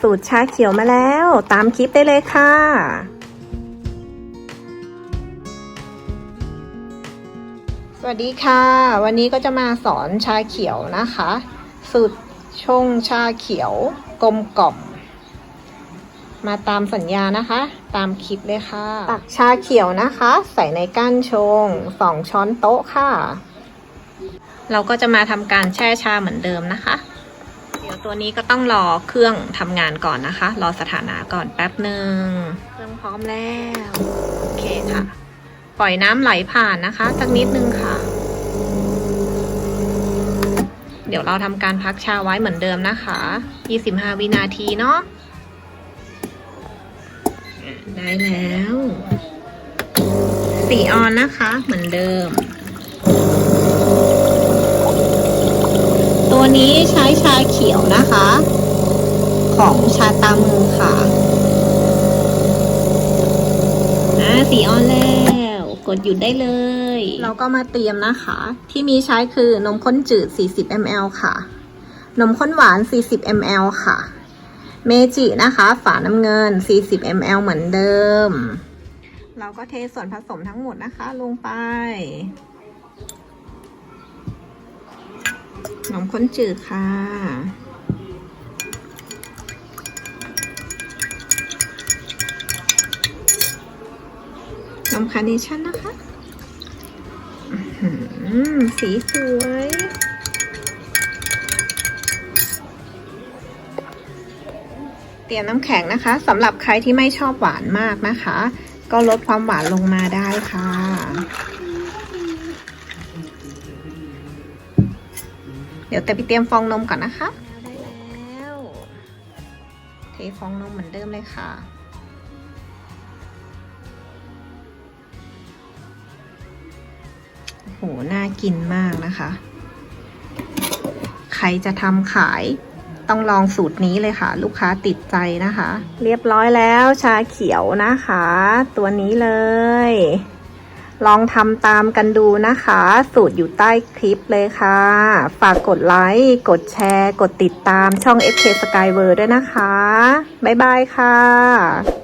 สูตรชาเขียวมาแล้ว ตามคลิปได้เลยค่ะ สวัสดีค่ะ วันนี้ก็จะมาสอนชาเขียวนะคะ สูตรชงชาเขียวกลมกล่อมมาตามสัญญานะคะ ตามคลิปเลยค่ะ ตักชาเขียวนะคะ ใส่ในก้านชงสองช้อนโต๊ะค่ะ เราก็จะมาทำการแช่ชาเหมือนเดิมนะคะเดี๋ยว ตัวนี้ก็ต้องรอเครื่องทำงานก่อนนะคะ รอสถานะก่อนแป๊บหนึ่งเครื่องพร้อมแล้ว โอเคค่ะ ปล่อยน้ำไหลผ่านนะคะ สักนิดนึงค่ะ เดี๋ยวเราทำการพักชาไว้เหมือนเดิมนะคะ 25 วินาทีเนาะอะได้แล้ว สีออนนะคะเหมือนเดิม ตัวนี้ใช้ชาเขียวนะคะ ของชาตามือค่ะอ่าสีออนแล้ว กดหยุดได้เลย เราก็มาเตรียมนะคะ ที่มีใช้คือนมข้นจืด 40 ml ค่ะ นมข้นหวาน 40 ml ค่ะ เมจินะคะ ฝาน้ำเงิน 40 ml เหมือนเดิม เราก็เทส่วนผสมทั้งหมดนะคะ ลงไป นมข้นจืดค่ะ นมคาร์เนชั่นนะคะสีสวย เตรียมน้ำแข็งนะคะสำหรับใครที่ไม่ชอบหวานมากนะคะ ก็ลดความหวานลงมาได้ค่ะ เดี๋ยวแต่ไปเตรียมฟองนมก่อนนะคะ ได้แล้ว เทฟองนมเหมือนเดิมเลยค่ะ โอ้โห น่ากินมากนะคะ ใครจะทำขายต้องลองสูตรนี้เลยค่ะ ลูกค้าติดใจนะคะ เรียบร้อยแล้วชาเขียวนะคะ ตัวนี้เลย ลองทำตามกันดูนะคะ สูตรอยู่ใต้คลิปเลยค่ะ ฝากกดไลค์ กดแชร์ กดติดตามช่อง FK Skywer ด้วยนะคะ บ๊ายบายค่ะ